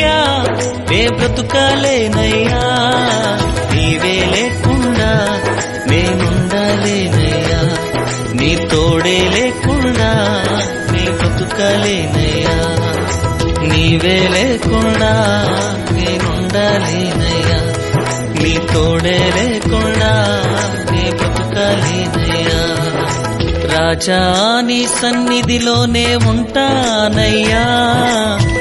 నేనుండాలేనయ్యా నే బ్రతుకాలేనయ్యా నీవే లేకుండా నేనుండాలేనయ్యా నీ తోడే లేకుండా నీ బ్రతుకాలేనయ్యా నీవే లేకుండా నేనుండాలేనయ్యా నీ తోడే లేకుండా నీ బ్రతుకాలేనయ్యా. రాజా నీ సన్నిధిలోనే ఉంటానయ్యా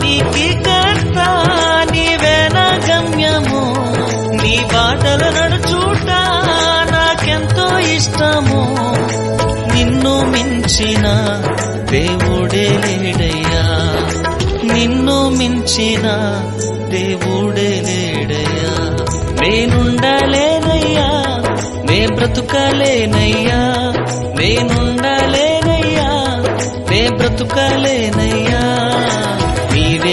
విశ్వానికి కర్త నీవే నా గమ్యము నీ బాటలో నడుచుట నాకెంతో ఇష్టము. నిన్ను మించిన దేవుడే లేడయ్యా. నిన్ను మించిన దేవుడే లేడయ్యా. నేనుండలేనయ్యా నే బ్రతుకలేనయ్యా. నేనుండలేనయ్యా నే బ్రతుకలేనయ్యా. నీవే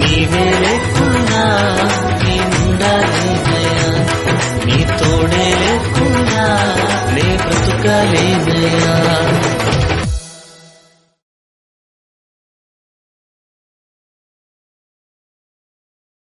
నీవే లేకుండా నేనుండాలి దయా నీ తోడే లేకుండా నే బ్రతుకలేదయా